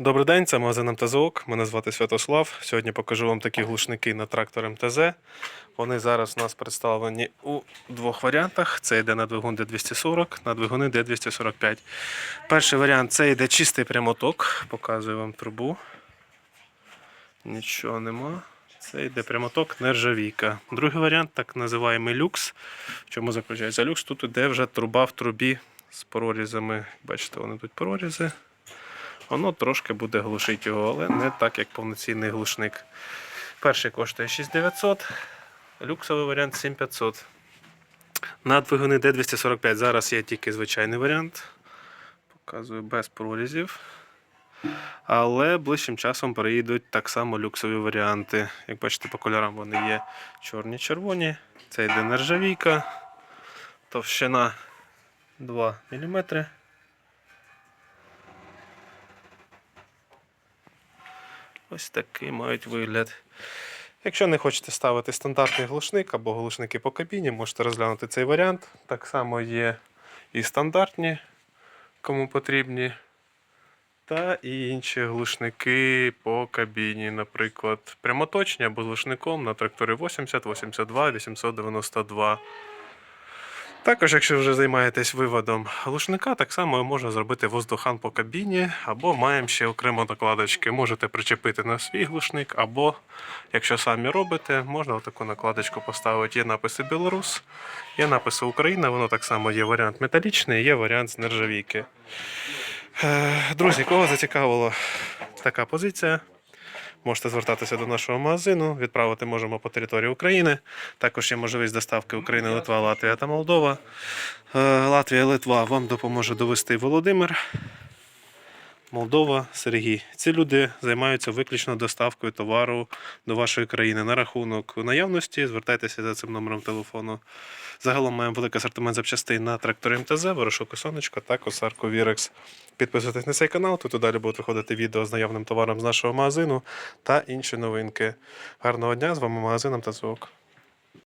Добрий день, це магазин МТЗОК. Мене звати Святослав. Сьогодні покажу вам такі глушники на трактор МТЗ. Вони зараз у нас представлені у двох варіантах. Це йде на двигун D240, на двигуни D245. Перший варіант це йде чистий прямоток. Показую вам трубу. Нічого нема. Це йде прямоток нержавійка. Другий варіант, так називаємо люкс. В чому заключається люкс? Тут іде вже труба в трубі з прорізами. Бачите, вони тут прорізи. Воно трошки буде глушити його, але не так, як повноцінний глушник. Перший коштує 6900, люксовий варіант 7500. На двигуни D245 зараз є тільки звичайний варіант. Показую без прорізів. Але ближчим часом переїдуть так само люксові варіанти. Як бачите, по кольорам вони є чорні-червоні. Це йде нержавійка. Товщина 2 мм. Ось такий мають вигляд. Якщо не хочете ставити стандартний глушник або глушники по кабіні, можете розглянути цей варіант. Так само є і стандартні, кому потрібні, та і інші глушники по кабіні, наприклад, прямоточні або глушником на тракторі 80, 82, 892. Також, якщо вже займаєтесь виводом глушника, так само можна зробити воздухан по кабіні, або маємо ще окремо накладочки. Можете причепити на свій глушник, або, якщо самі робите, можна таку накладочку поставити. Є написи Білорус, є написи Україна, воно так само є варіант металічний, є варіант з нержавійки. Е, Друзі, кого зацікавила така позиція? Можете звертатися до нашого магазину, відправити можемо по території України. Також є можливість доставки України, Литва, Латвія та Молдова. Е, Латвія, Литва вам допоможе довести Володимир. Молдова, Сергій. Ці люди займаються виключно доставкою товару до вашої країни на рахунок наявності. Звертайтеся за цим номером телефону. Загалом маємо великий асортимент запчастин на тракторі МТЗ, ворошок сонечко та косарку Вірекс. Підписуйтесь на цей канал, тут і далі будуть виходити відео з наявним товаром з нашого магазину та інші новинки. Гарного дня! З вами магазин МТЗ.